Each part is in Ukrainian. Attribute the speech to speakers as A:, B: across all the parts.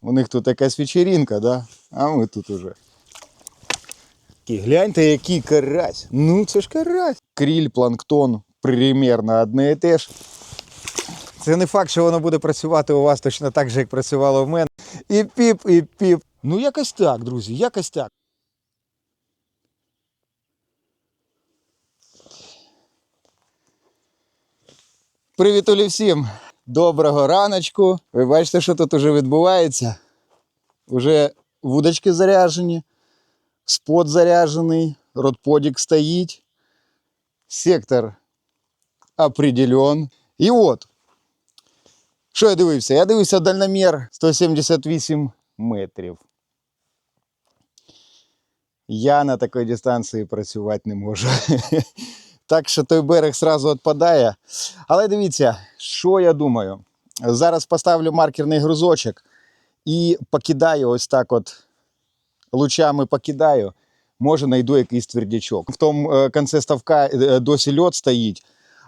A: У них тут якась вечеринка, да? а ми тут уже. Гляньте, який карась. Ну це ж карась. Кріль, планктон, примірно одне і те ж. Це не факт, що воно буде працювати у вас точно так же, як працювало в мене. І піп, і піп. Ну якось так, друзі, якось так. Привіт Олі всім! Доброго раночку. Ви бачите, що тут уже відбувається? Уже вудочки заряжені, спот заряджений, ротподік стоїть, сектор определен. І от, що я дивився? Я дивився дальномір 178 метрів. Я на такій дистанції працювати не можу. Так що той берег сразу відпадає. Але дивіться, що я думаю. Зараз поставлю маркерний грузочок і покидаю ось так от лучами покидаю. Може, знайду якийсь твердячок. В тому е, кінці ставка е, досі льот стоїть,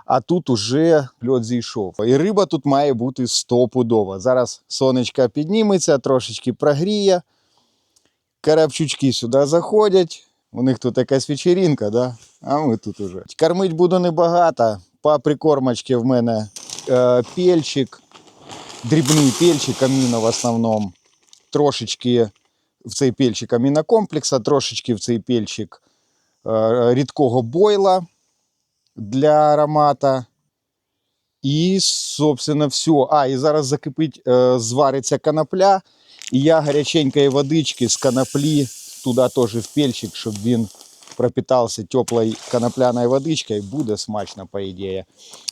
A: а тут уже льот зійшов. І риба тут має бути стопудова. Зараз сонечко підніметься, трошечки прогріє. Карапчучки сюди заходять. У них тут якась вечеринка, да? а ми тут уже. Кормить буду небагато. По прикормочці в мене е, пельчик, дрібний пельчик аміно в основному. Трошечки в цей пельчик амінокомплекса, трошечки в цей пельчик е, рідкого бойла для аромата. І, собственно, все. А, і зараз закипить, е, звариться конопля. І я гаряченької водички з коноплі туди теж в пельчик, щоб він пропитався теплою конопляною водичкою. Буде смачно, по ідеї.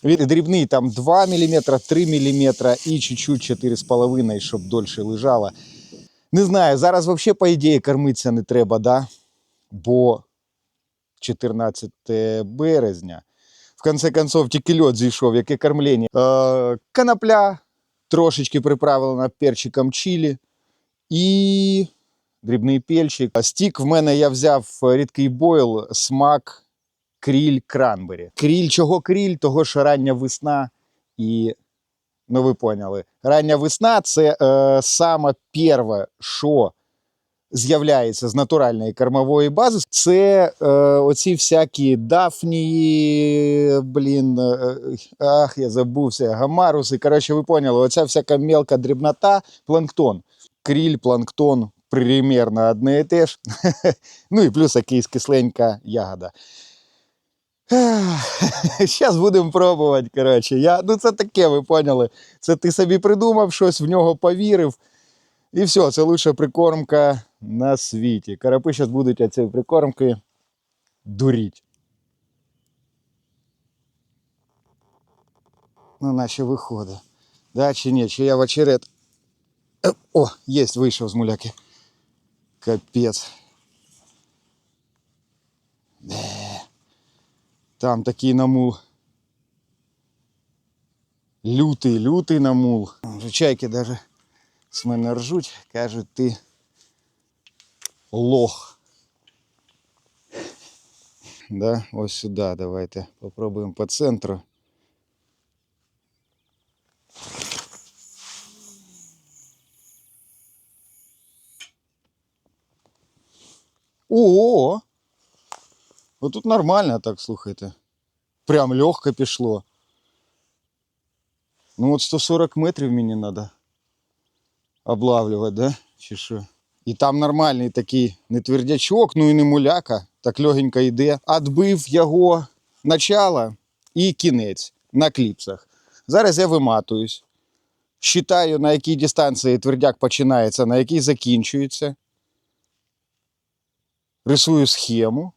A: Він дрібний там 2 мм, 3 мм і чуть-чуть 4,5 щоб дольше лежало. Не знаю, зараз взагалі, по ідеї, кормитися не треба, да? бо 14 березня. В конце концов, тільки льот зійшов, яке кормлення. Е, конопля трошечки приправлена перчиком чилі і дрібний пельчик. Стік в мене я взяв рідкий бойл, смак кріль кранбері. Кріль, чого кріль? Того, що рання весна і. Ну, ви поняли. Рання весна це е, саме перше, що з'являється з натуральної кормової бази. Це е, оці всякі дафнії, блін, е, ах, я забувся, гамаруси. Коротше, ви поняли, оця всяка мелка дрібнота, планктон. Кріль, планктон, примерно одне і те ж. ну і плюс якийсь кисленька ягода. Зараз будемо пробувати. коротше. Я, ну це таке, ви поняли. Це ти собі придумав щось, в нього повірив. І все, це лучша прикормка на світі. Карапи зараз будуть від цієї прикормки дуріть. Ну, наче виходить. Да, чи ні, чи я в очерет. Е, О, єсть, вийшов з муляки. Капець. Е, Там такий намул. Лютий, лютий намул. Чайки даже з мене ржуть, кажуть, ти лох. Да, ось сюди давайте попробуємо по центру. О! Отут нормально так, слухайте. Прям легко пішло. Ну от 140 метрів мені треба облавлювати, да? Чи що? І там нормальний такий не твердячок, ну і не муляка, так легенько йде. Отбив його начало і кінець на кліпсах. Зараз я виматуюсь. Считаю, на якій дистанції твердяк починається, на якій закінчується. Рисую схему.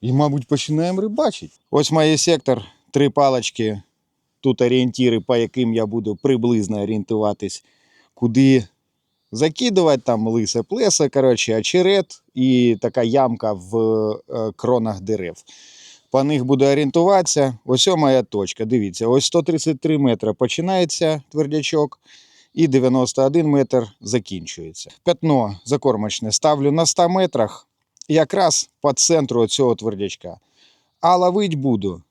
A: І, мабуть, починаємо рибачити. Ось моє сектор, три палочки. Тут орієнтири, по яким я буду приблизно орієнтуватись, куди закидувати. Там лисе плеса, коротше, очерет і така ямка в е, кронах дерев. По них буду орієнтуватися. Ось моя точка. Дивіться, ось 133 метри починається твердячок, і 91 метр закінчується. Пятно закормочне ставлю на 100 метрах, якраз по центру цього твердячка. А ловить буду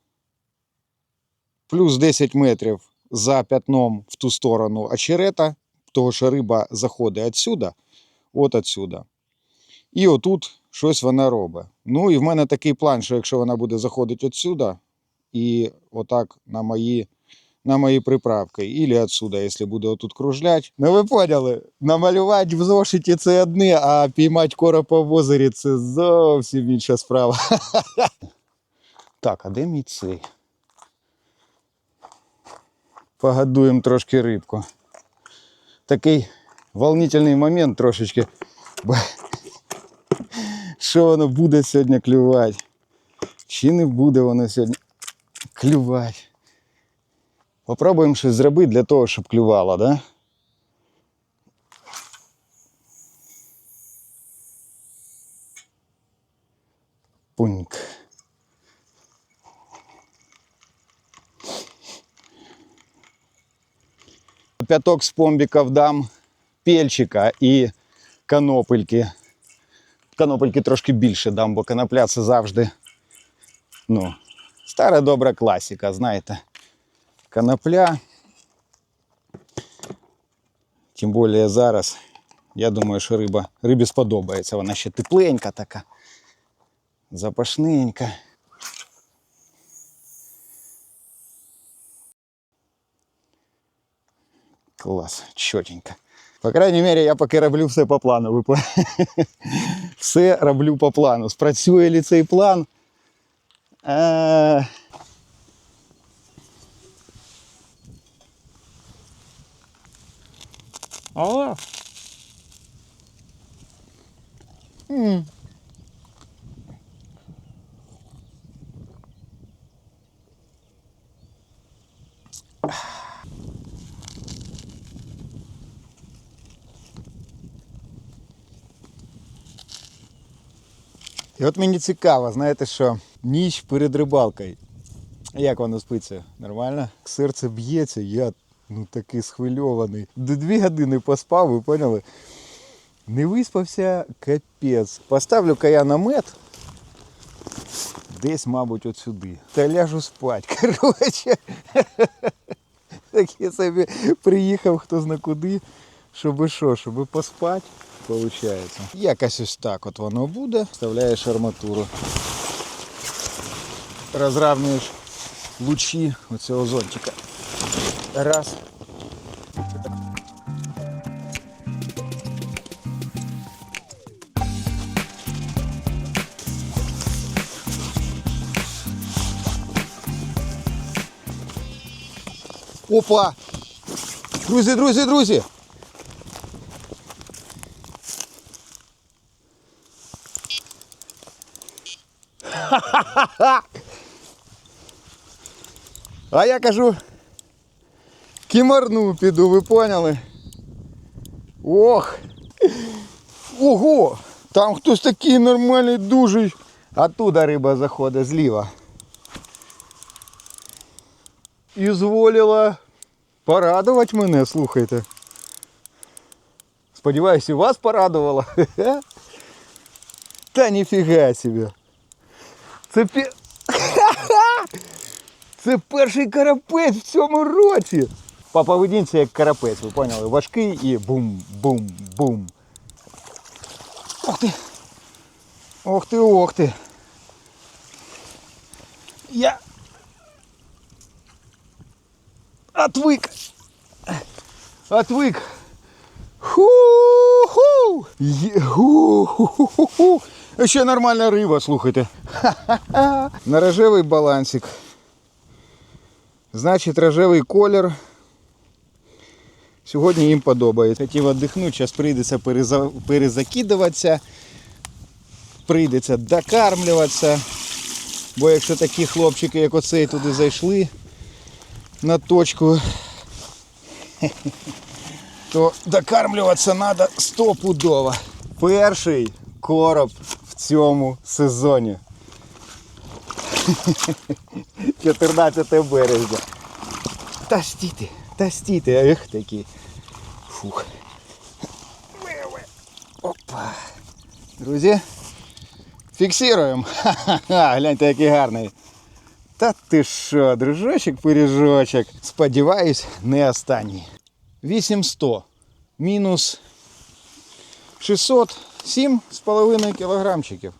A: плюс 10 метрів за пятном в ту сторону очерета, того що риба заходить отсюда, от отсюда. І отут щось вона робить. Ну і в мене такий план, що якщо вона буде заходити отсюда, і отак на мої, на мої приправки, ілі отсюда, якщо буде отут кружлять. Ну ви поняли, намалювати в зошиті це одне, а піймати коропа в озері це зовсім інша справа. Так, а де мій цей? Погодуємо трошки рибку. Такий волнительний момент трошечки. Що воно буде сьогодні клювати? Чи не буде воно сьогодні клювати? Попробуємо щось зробити для того, щоб клювало, да? Пуньк. П'яток з помбіків дам, пельчика і канопельки. Канопельки трошки більше дам, бо канопля це завжди. Ну, стара добра класика, знаєте. Канопля. Тим більше зараз. Я думаю, що риба, рибі сподобається. Вона ще тепленька така. Запашненька. Клас, чотенько. По крайній мірі, я поки роблю все по плану. Ви по- Все роблю по плану. Спрацює ли цей план? Е,
B: О,
A: І от мені цікаво, знаєте що, ніч перед рибалкою. Як воно спиться? Нормально? Серце б'ється, я ну такий схвильований. До дві години поспав, ви поняли? Не виспався капець. Поставлю кая намет. Десь, мабуть, от сюди. Та ляжу спать. Коротше. Так я собі приїхав хто зна куди, щоб що, щоб поспати, виходить. Якось ось так от воно буде. Вставляєш арматуру. Розравнюєш лучі оцього зонтика. Раз. Опа! Друзі, друзі, друзі! А я кажу, кімарну піду, ви поняли? Ох! Ого! Там хтось такий нормальний дужий. Оттуда риба заходить зліва. І зволіла порадувати мене, слухайте. Сподіваюсь, і вас порадувала. Та ніфіга собі. Це пі... Це перший карапець в цьому році. По поведінці як карапець, ви поняли? Важкий і бум-бум-бум. Ох ти! Ох ти, ох ти. Я отвык. Отвык. Ху-ху. Є- ху-ху-ху-ху. Ще нормальна риба, слухайте. Ха-ха-ха. На рожевий балансик. Значить, рожевий колір. Сьогодні їм подобається. Хотів віддихнути, зараз прийдеться перезакидуватися. Прийдеться докармлюватися. Бо якщо такі хлопчики, як оцей, туди зайшли на точку, то докармлюватися треба стопудово. Перший короб в цьому сезоні. 14 березня. Та стійте, та стійте, ех такі. Фух. Опа. Друзі, фіксуємо. Ха-ха-ха, гляньте, який гарний. Та ти що, дружочок, пиріжочок. Сподіваюсь, не останній. 800. мінус 607 з половиною кілограмчиків.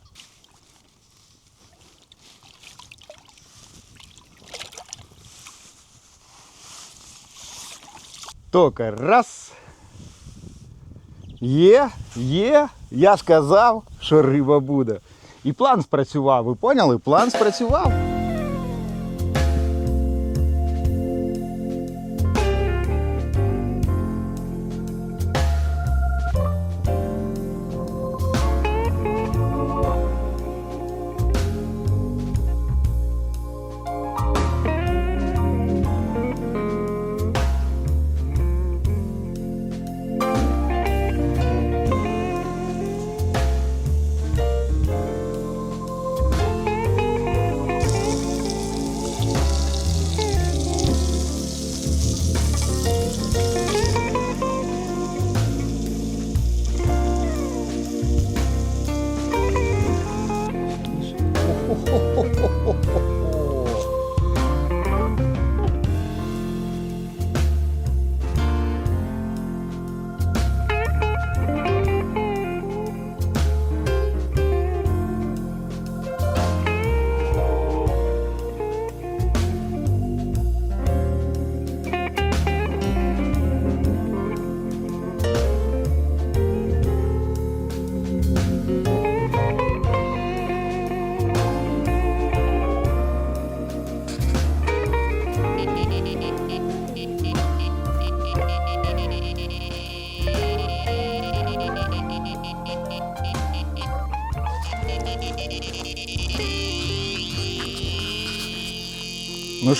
A: Тока раз. Є, є. Я сказав, що риба буде. І план спрацював. Ви поняли? План спрацював.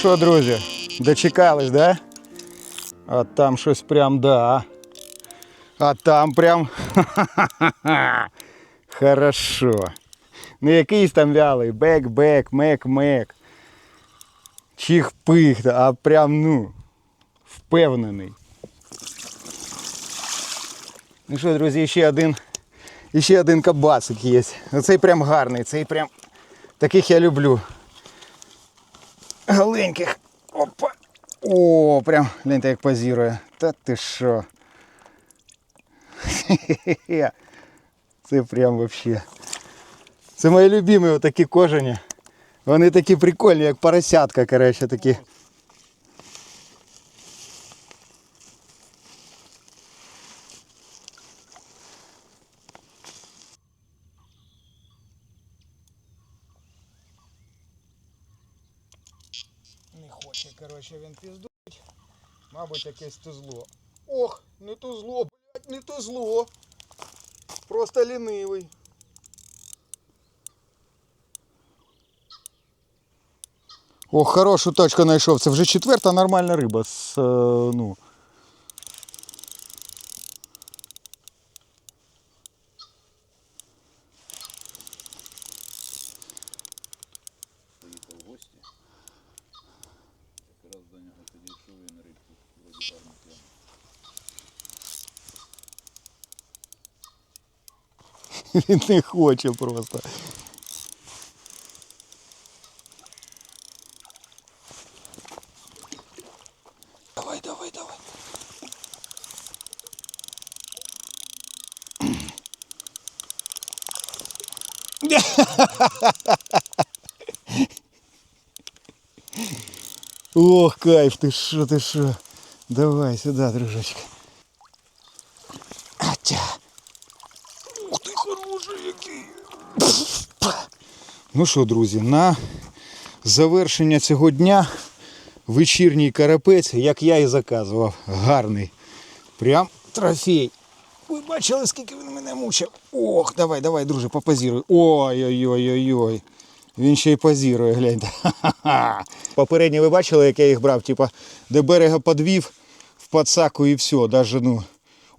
A: Що, друзі, дочекались, да? А там щось прям да. А там прям хорошо. Не якийсь там вялий бек-бек, мек-мек. Чих-пих, а прям, ну, впевнений. Ну що, друзі, ще один, ще один кабасик є. Оцей прям гарний, цей прям таких я люблю галеньких. Опа. О, прям, гляньте, як позірує. Та ти що? Це прям вообще. Це мої любимі отакі кожані. Вони такі прикольні, як поросятка, коротше, такі. Хоче, коротше, він піздуть. Мабуть, якесь тузло. Ох, не тузло, блядь, не тузло. Просто лінивий. Ох, хорошу точку знайшов. Це вже четверта нормальна риба. З, е, ну. Він не хоче просто. Давай, давай, давай. Ох, кайф, ти що, ти що. Давай сюди, дружочка. Ну що, друзі, на завершення цього дня вечірній карапець, як я і заказував. Гарний. Прям трофей. Ви бачили, скільки він мене мучив. Ох, давай, давай, друже, попозіруй. Ой-ой-ой-ой-ой. Він ще й позірує, гляньте. Ха-ха-ха. Ви бачили, як я їх брав, типа, де берега подвів в подсаку і все, даже ну,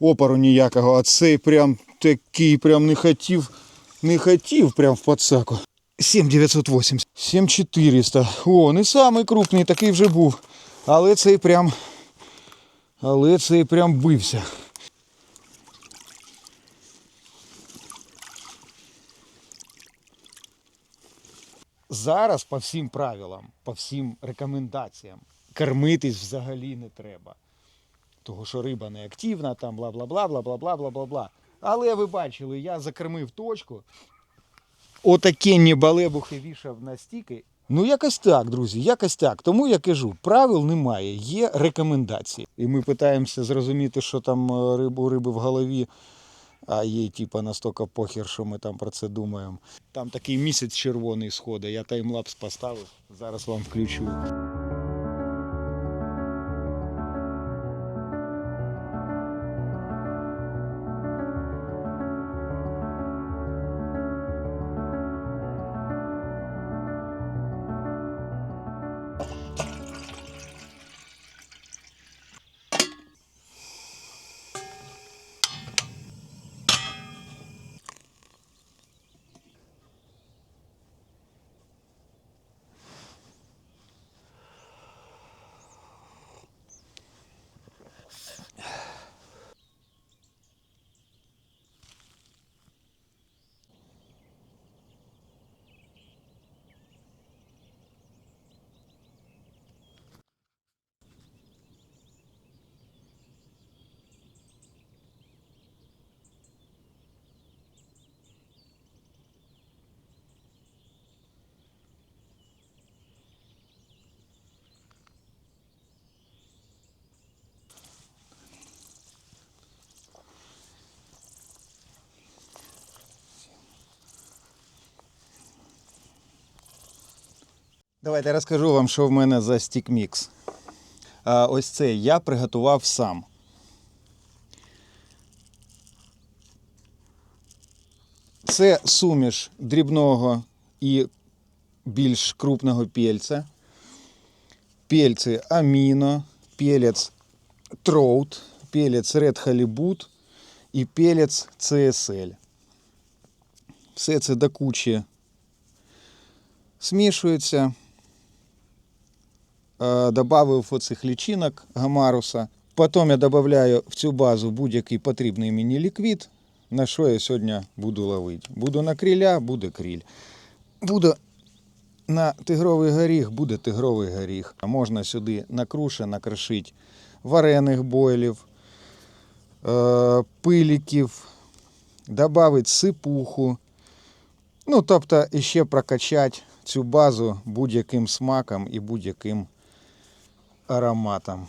A: опору ніякого. А цей прям такий, прям не хотів, не хотів прям в подсаку. 7980. 7400. О, не самий крупний, такий вже був. Але цей прям. Але цей прям бився. Зараз по всім правилам, по всім рекомендаціям, кормитись взагалі не треба. Того, що риба не активна, там бла бла бла бла бла бла бла бла бла. Але ви бачили, я закормив точку. Отакенні балебухи вішав на стіки. Ну, якось так, друзі, якось так. Тому я кажу, правил немає, є рекомендації. І ми питаємося зрозуміти, що там рибу риби в голові, а їй типа настільки похер, що ми там про це думаємо. Там такий місяць червоний сходить, я таймлапс поставив, зараз вам включу. Давайте я розкажу вам, що в мене за стікмікс. Ось це я приготував сам. Це суміш дрібного і більш крупного пельця. Пельці аміно, пелець троут, пелець Red Halibut і пелець CSL. Все це до кучі смішується. Е, Добавив оцих лічинок гамаруса. Потім я додаю в цю базу будь-який потрібний мені ліквід, на що я сьогодні буду ловити. Буду на криля, буде кріль. Буду на тигровий горіх, буде тигровий горіх. Можна сюди на круше накрошити варених бойлів, е, пиліків, додати сипуху. Ну, тобто, іще прокачати цю базу будь-яким смаком і будь-яким ароматом.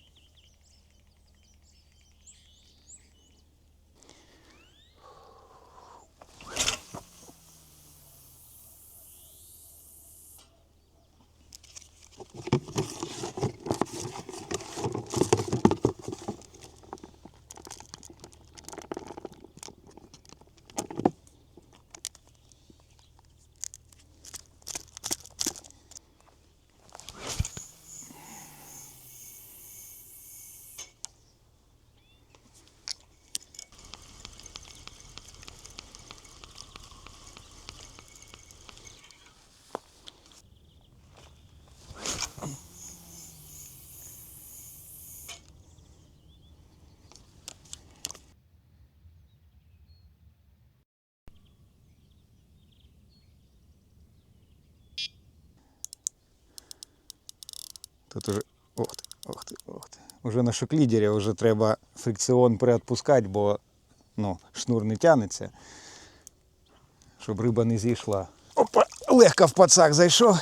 A: Тут уже. Ох ти, ох ти, ох ти. Уже на шоклідері вже треба фрикціон приотпускати, бо ну, шнур не тягнеться. Щоб риба не зійшла. Опа! Легко в пацак зайшов.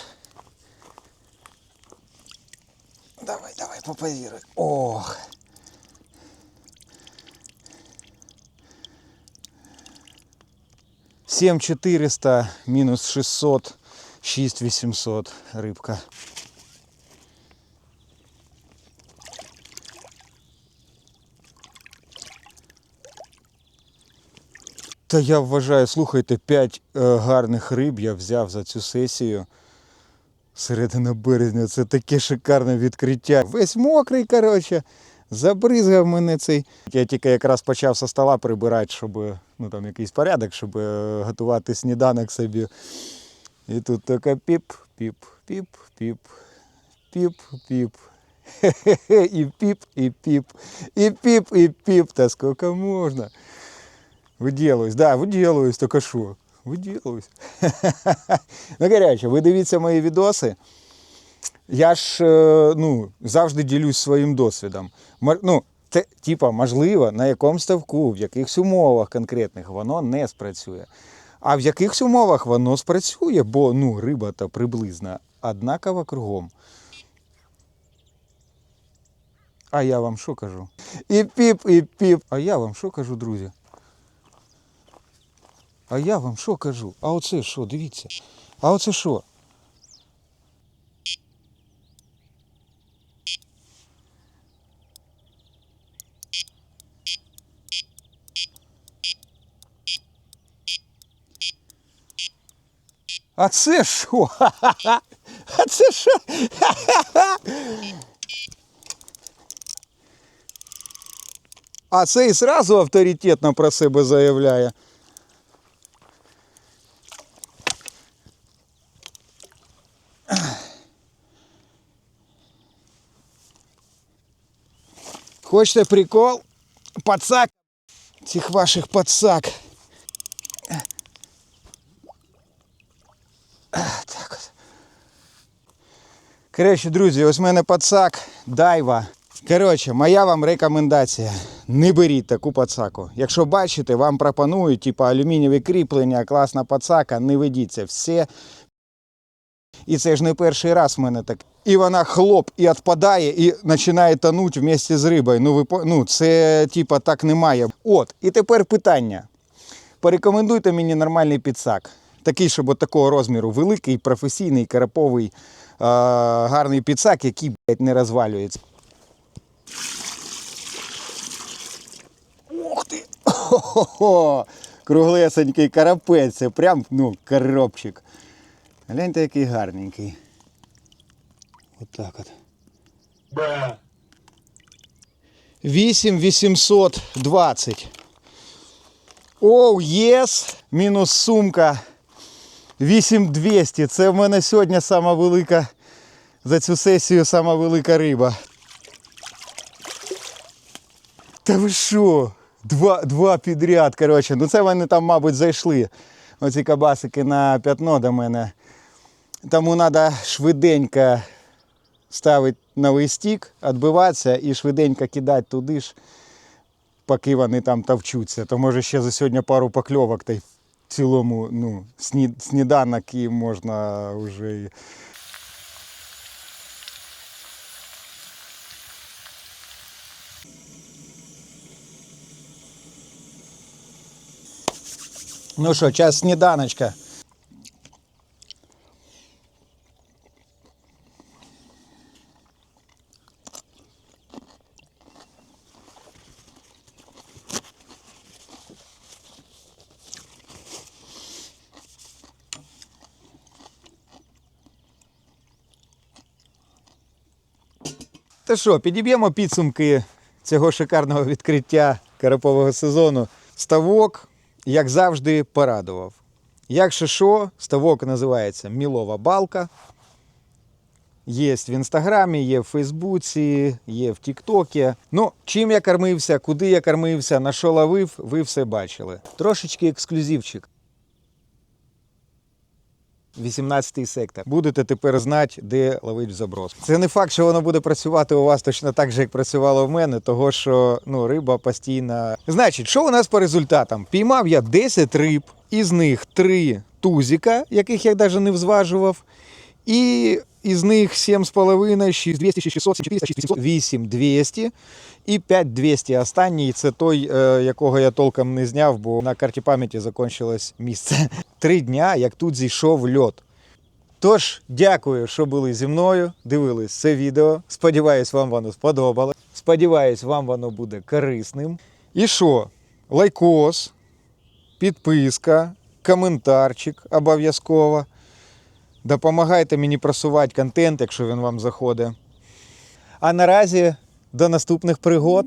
A: Давай, давай, попозируй. Ох. Сім 400 мінус 600, 6800 рибка. Та я вважаю, слухайте, 5 е, гарних риб я взяв за цю сесію. Середина березня це таке шикарне відкриття. Весь мокрий, коротше. Забризгав мене цей. Я тільки якраз почав со стола прибирати, щоб ну, там якийсь порядок, щоб е, готувати сніданок собі. І тут таке піп, піп, піп, піп, піп, піп. Хе-хе-хе, і піп, і піп, і піп, і піп. Та скільки можна. Виділуюсь, да, виділуюсь, тільки що? Виділуюсь. ну, коротше, ви дивіться мої відоси. Я ж е, ну, завжди ділюсь своїм досвідом. Ну, Те, типа, можливо, на якомусь ставку, в якихось умовах конкретних воно не спрацює. А в якихось умовах воно спрацює, бо ну, риба то приблизно однакова кругом. А я вам що кажу? І піп, і піп. А я вам що кажу, друзі? А я вам що кажу? А оце що, дивіться. А оце що? А це що? А це що? А цей зразу авторитетно про себе заявляє. Хочете прикол? Пацак. Цих ваших пацак. Так от. Коротше, друзі, ось в мене пацак, дайва. Коротше, моя вам рекомендація. Не беріть таку пацаку. Якщо бачите, вам пропонують, типу, алюмінієві кріплення, класна пацака, не ведіться. Все. І це ж не перший раз в мене так. І вона хлоп і відпадає, і починає тонути вместе з рибою. Ну, ви, ну це типа так немає. От, і тепер питання. Порекомендуйте мені нормальний підсак. Такий, щоб от такого розміру великий, професійний, караповий, е- гарний підсак, який блядь, не розвалюється. Ух ти! Хо-хо-хо! Круглесенький карапець, це прям ну, коробчик. Гляньте, який гарненький. Отак от. 8820. Оу, єс! Мінус сумка. 8200. Це в мене сьогодні сама велика за цю сесію сама велика риба. Та ви що? Два, два підряд, коротше. Ну це вони там, мабуть, зайшли. Оці кабасики на п'ятно до мене. Тому треба швиденько ставити новий стік, відбиватися і швиденько кидати туди ж, поки вони там товчуться. То може ще за сьогодні пару покльовок та й в цілому ну, сні- сніданок і можна вже. Ну що, час сніданочка. Та що, підіб'ємо підсумки цього шикарного відкриття карапового сезону. Ставок, як завжди, порадував. Якщо що, ставок називається Мілова балка. Є в інстаграмі, є в Фейсбуці, є в Тіктокі. Ну, чим я кормився, куди я кормився, на що ловив, ви все бачили. Трошечки ексклюзивчик. 18-й сектор. Будете тепер знати, де ловить заброс. Це не факт, що воно буде працювати у вас точно так же, як працювало в мене, того що ну, риба постійно. Значить, що у нас по результатам? Піймав я 10 риб, із них 3 тузика, яких я навіть не взважував. І із них 7,5, 6200, 6600, 7400, 6800, 8200 і 5200. Останній це той, е, якого я толком не зняв, бо на карті пам'яті закінчилось місце. Три дня, як тут зійшов льот. Тож, дякую, що були зі мною, дивились це відео. Сподіваюсь, вам воно сподобалось. Сподіваюсь, вам воно буде корисним. І що? Лайкос, підписка, коментарчик обов'язково. Допомагайте мені просувати контент, якщо він вам заходить. А наразі до наступних пригод.